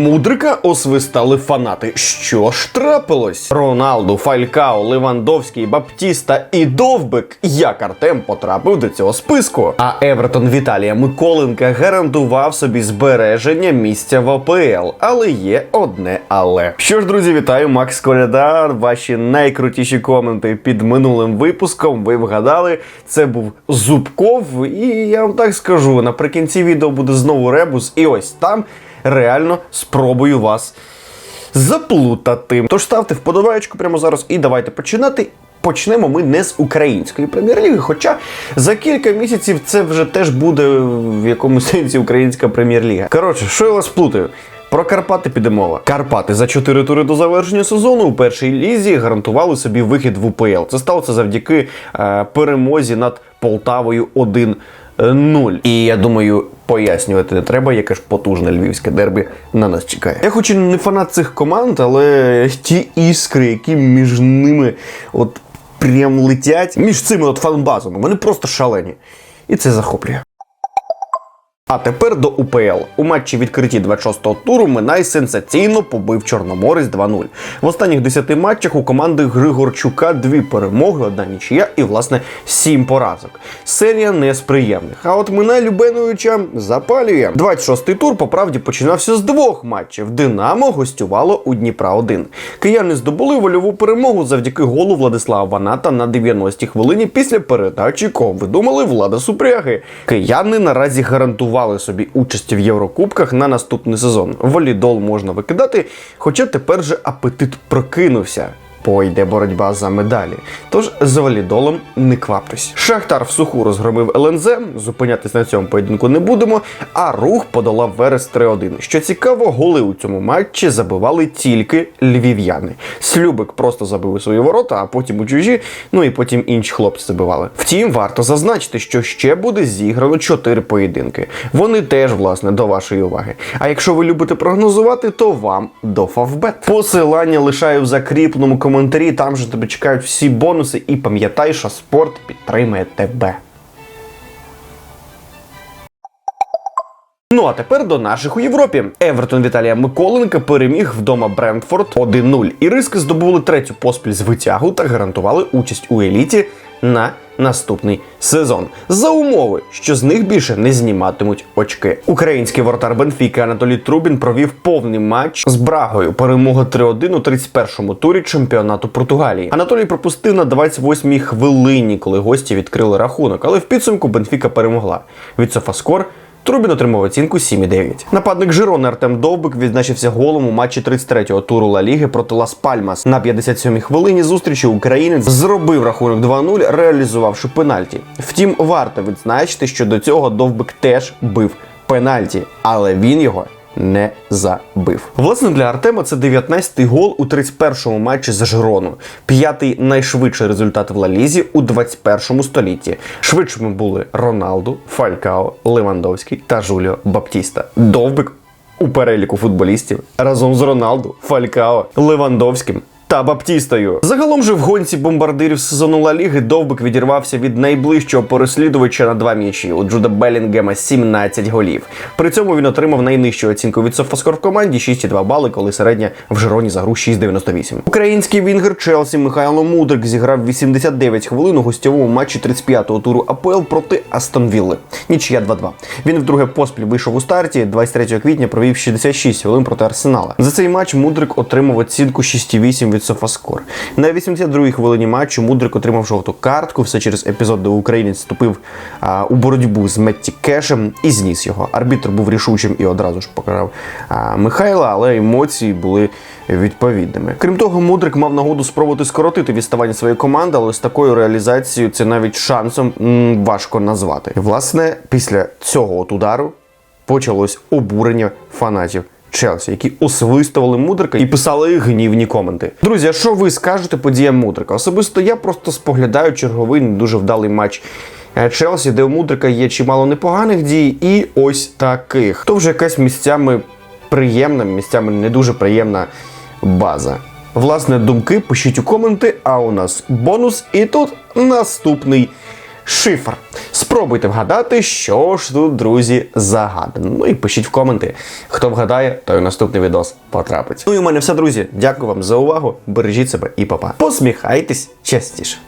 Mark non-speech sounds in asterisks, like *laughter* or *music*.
Мудрика освистали фанати. Що ж трапилось? Роналду, Фалькао, Левандовський, Баптіста і Довбик. Як Артем потрапив до цього списку? А Евертон Віталія Миколенка гарантував собі збереження місця в АПЛ. Але є одне але. Що ж, друзі, вітаю, Макс Коляда. Ваші найкрутіші коменти під минулим випуском. Ви вгадали, це був Зубков. І я вам так скажу: наприкінці відео буде знову ребус. І ось там реально спробую вас заплутати. Тож ставте вподобаєчку прямо зараз і давайте починати. Почнемо ми не з української прем'єр-ліги, хоча за кілька місяців це вже теж буде в якомусь *laughs* сенсі українська прем'єр-ліга. Коротше, що я вас плутаю? Про Карпати піде мова. Карпати за 4 тури до завершення сезону у першій лізі гарантували собі вихід в УПЛ. Це сталося завдяки е, перемозі над Полтавою 1-0. І я думаю, пояснювати не треба, яке ж потужне львівське дербі на нас чекає. Я хоч і не фанат цих команд, але ті іскри, які між ними от прям летять, між цими от фанбазами, вони просто шалені. І це захоплює. А тепер до УПЛ. У матчі відкритті 26-го туру Минай сенсаційно побив Чорноморець 2-0. В останніх 10 матчах у команди Григорчука дві перемоги, одна нічия і, власне, сім поразок. Серія не з приємних. А от Минай Любеновича запалює. 26-й тур по правді починався з двох матчів. Динамо гостювало у Дніпра 1. Кияни здобули вольову перемогу завдяки голу Владислава Ваната на 90-й хвилині після передачі, кого ви думали, влада Супряги. Кияни наразі гарантували собі участь в Єврокубках на наступний сезон. Волідол можна викидати, хоча тепер же апетит прокинувся. Пойде боротьба за медалі. Тож з валідолом не кваптесь. Шахтар в суху розгромив ЛНЗ. Зупинятись на цьому поєдинку не будемо. А рух подолав Верес 3-1. Що цікаво, голи у цьому матчі забивали тільки львів'яни. Слюбик просто забив свої ворота, а потім у чужі. Ну і потім інші хлопці забивали. Втім, варто зазначити, що ще буде зіграно 4 поєдинки. Вони теж, власне, до вашої уваги. А якщо ви любите прогнозувати, то вам до Фавбет. Посилання лишаю в закріпленому коментарі. Там же тебе чекають всі бонуси. І пам'ятай, що спорт підтримує тебе. Ну а тепер до наших у Європі. Евертон Віталія Миколенка переміг вдома Брентфорд 1-0. Іриски здобули третю поспіль з витягу та гарантували участь у еліті на наступний сезон за умови, що з них більше не зніматимуть очки. Український воротар Бенфіки Анатолій Трубін провів повний матч з Брагою. Перемога 3-1 у 31-му турі чемпіонату Португалії. Анатолій пропустив на 28-й хвилині, коли гості відкрили рахунок, але в підсумку Бенфіка перемогла. Від Софаскор Трубін отримав оцінку 7,9. Нападник Жирони Артем Довбик відзначився голом у матчі 33-го туру Ла Ліги проти Лас Пальмас. На 57-й хвилині зустрічі українець зробив рахунок 2-0, реалізувавши пенальті. Втім, варто відзначити, що до цього Довбик теж бив пенальті, але він його не забив. Власне, для Артема це 19-й гол у 31-му матчі за Жирону. П'ятий найшвидший результат в Лалізі у 21-му столітті. Швидшими були Роналду, Фалькао, Левандовський та Жуліо Баптіста. Довбик у переліку футболістів разом з Роналду, Фалькао, Левандовським. Та Баптістою. Загалом же в гонці бомбардирів сезону Ла Ліги Довбик відірвався від найближчого переслідувача на два м'ячі. У Джуда Белінгема 17 голів. При цьому він отримав найнижчу оцінку від Софаскор в команді 6,2 бали, коли середня в Жироні за гру 6,98. Український вінгер Челсі Михайло Мудрик зіграв 89 хвилин у гостьовому матчі 35-го туру АПЛ проти Астон Вілли. Нічия 2-2. Він вдруге поспіль вийшов у старті. 23 квітня провів 66 хвилин проти Арсенала. За цей матч Мудрик отримав оцінку 6,8 від Софаскор. На 82-й хвилині матчу Мудрик отримав жовту картку. Все через епізод, де українець вступив а, у боротьбу з Метті Кешем і зніс його. Арбітр був рішучим і одразу ж покарав а, Михайла, але емоції були відповідними. Крім того, Мудрик мав нагоду спробувати скоротити відставання своєї команди, але з такою реалізацією це навіть шансом м, важко назвати. Власне, після цього от удару почалось обурення фанатів. Челсі, які освистували Мудрика і писали гнівні коменти. Друзі, а що ви скажете подіям Мудрика? Особисто я просто споглядаю черговий не дуже вдалий матч е, Челсі, де у Мудрика є чимало непоганих дій, і ось таких. То вже якась місцями приємна, місцями не дуже приємна база. Власне, думки пишіть у коменти, а у нас бонус, і тут наступний шифр. Спробуйте вгадати, що ж тут, друзі, загадано. Ну і пишіть в коменти. Хто вгадає, той у наступний відос потрапить. Ну і у мене все, друзі. Дякую вам за увагу. Бережіть себе і папа. Посміхайтесь частіше.